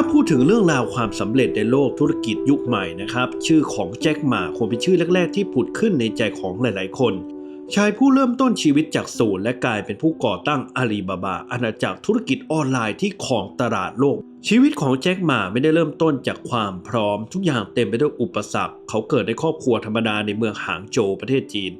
าพูดถึงเรื่องราวความสำเร็จในโลกธุรกิจยุคใหม่นะครับ ชื่อของแจ็คหมาคงเป็นชื่อแรก ๆ ที่ผุดขึ้นในใจของหลาย ๆ คน ชายผู้เริ่มต้นชีวิตจากศูนย์และกลายเป็นผู้ก่อตั้งอาลีบาบาอาณาจักรธุรกิจออนไลน์ที่ของตลาดโลก ชีวิตของแจ็คหมาไม่ได้เริ่มต้นจากความพร้อม ทุกอย่างเต็มไปด้วยอุปสรรค เขาเกิดในครอบครัวธรรมดาในเมืองหางโจวประเทศจีน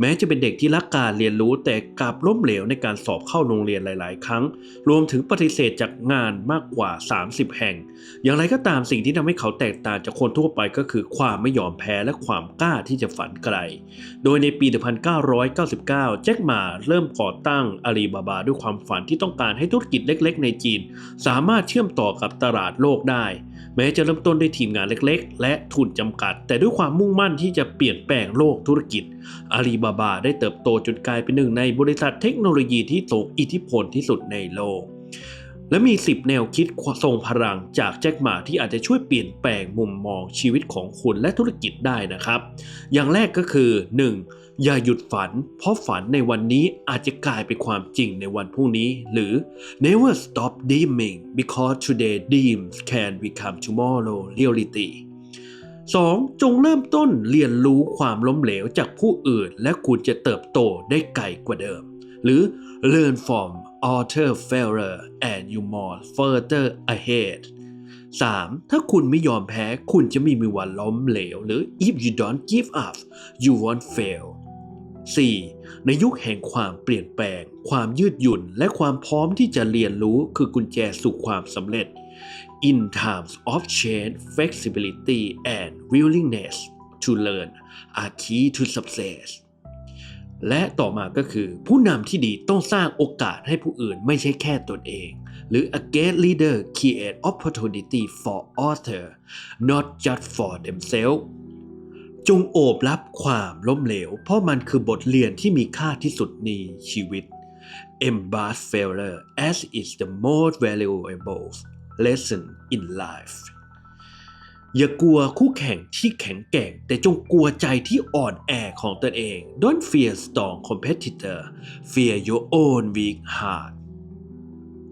แม้จะเป็นเด็กที่รักการเรียนรู้แต่กลับล้มเหลวในการสอบเข้าโรงเรียนหลาย ๆ ครั้ง รวมถึงปฏิเสธจากงานมากกว่า 30 แห่ง อย่างไรก็ตามสิ่งที่ทำให้เขาแตกต่างจากคนทั่วไปก็คือความไม่ยอมแพ้และความกล้าที่จะฝันไกล โดยในปี 1999 แจ็คหมาเริ่มก่อตั้งอาลีบาบาด้วยความฝันที่ต้องการให้ธุรกิจเล็ก ๆ ในจีน สามารถเชื่อมต่อกับตลาดโลกได้ แม้จะเริ่มต้นด้วยทีมงานเล็กๆ และทุนจำกัด แต่ด้วยความมุ่งมั่นที่จะเปลี่ยนแปลงโลกธุรกิจอาลีบาบาได้เติบโตจนกลายเป็นหนึ่งในบริษัทเทคโนโลยีที่ทรงอิทธิพลที่สุดในโลก และมี 10 แนวคิดทรงพลังจากแจ็คหมาที่อาจจะช่วยเปลี่ยนแปลงมุมมองชีวิตของคุณและธุรกิจได้นะครับ อย่างแรกก็คือ 1. อย่าหยุดฝัน เพราะฝันในวันนี้อาจจะกลายเป็นความจริงในวันพรุ่งนี้ หรือ never stop dreaming because today dreams can become tomorrow reality 2. จงเริ่มต้นเรียนรู้ความล้มเหลวจากผู้อื่น และคุณจะเติบโตได้ไกลกว่าเดิม หรือ learn from other failure and you more further ahead 3. ถ้าคุณไม่ยอมแพ้ คุณจะไม่มีวันล้มเหลว หรือ if you don't give up you won't fail 4. ในยุคแห่งความเปลี่ยนแปลง ความยืดหยุ่น และความพร้อมที่จะเรียนรู้คือกุญแจสู่ความสำเร็จ In times of change flexibility and willingness to learn are key to success และต่อมาก็คือผู้นำที่ดีต้องสร้างโอกาสให้ผู้อื่นไม่ใช่แค่ตนเอง หรือ a great leader create opportunity for others not just for themselves จงโอบรับความล้มเหลว เพราะมันคือบทเรียนที่มีค่าที่สุดในชีวิต Embrace failure as is the most valuable lesson in life อย่ากลัวคู่แข่งที่แข็งแกร่ง แต่จงกลัวใจที่อ่อนแอของตนเอง Don't fear strong competitor fear your own weak heart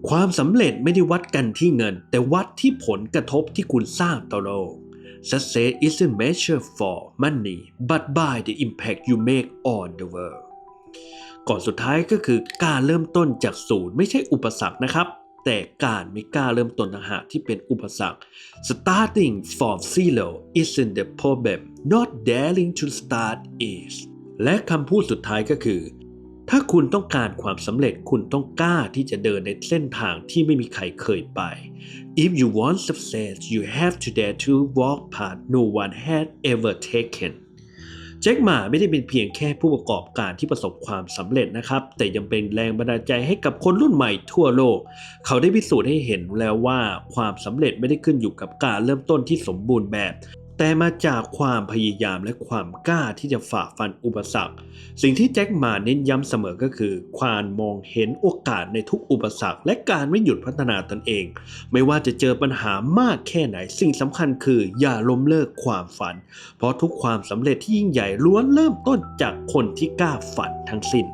ความสำเร็จไม่ได้วัดกันที่เงิน แต่วัดที่ผลกระทบที่คุณสร้างต่อโลก Success isn't measured for money but by the impact you make on the world ก่อนสุดท้ายก็คือการเริ่มต้นจากศูนย์ไม่ใช่อุปสรรคนะครับ แต่การไม่กล้าเริ่มต้นต่างหากที่เป็นอุปสรรค Starting from zero isn't the problem not daring to start is และคำพูดสุดท้ายก็คือ ถ้าคุณต้องการความสำเร็จคุณต้องกล้าที่จะเดินในเส้นทางที่ไม่มีใครเคยไป If you want success you have to dare to walk path no one had ever taken แจ็คหมาไม่ได้เป็นเพียงแค่ผู้ประกอบการที่ประสบความสำเร็จนะครับ แต่ยังเป็นแรงบันดาลใจให้กับคนรุ่นใหม่ทั่วโลก เขาได้พิสูจน์ให้เห็นแล้วว่าความสำเร็จไม่ได้ขึ้นอยู่กับการเริ่มต้นที่สมบูรณ์แบบ แต่มาจากความพยายามและความกล้าที่จะฝ่าฟันอุปสรรค สิ่งที่แจ็คหมาเน้นย้ำเสมอก็คือ ความมองเห็นโอกาสในทุกอุปสรรค และการไม่หยุดพัฒนาตนเอง ไม่ว่าจะเจอปัญหามากแค่ไหน สิ่งสำคัญคืออย่าล้มเลิกความฝัน เพราะทุกความสำเร็จที่ยิ่งใหญ่ล้วนเริ่มต้นจากคนที่กล้าฝันทั้งสิ้น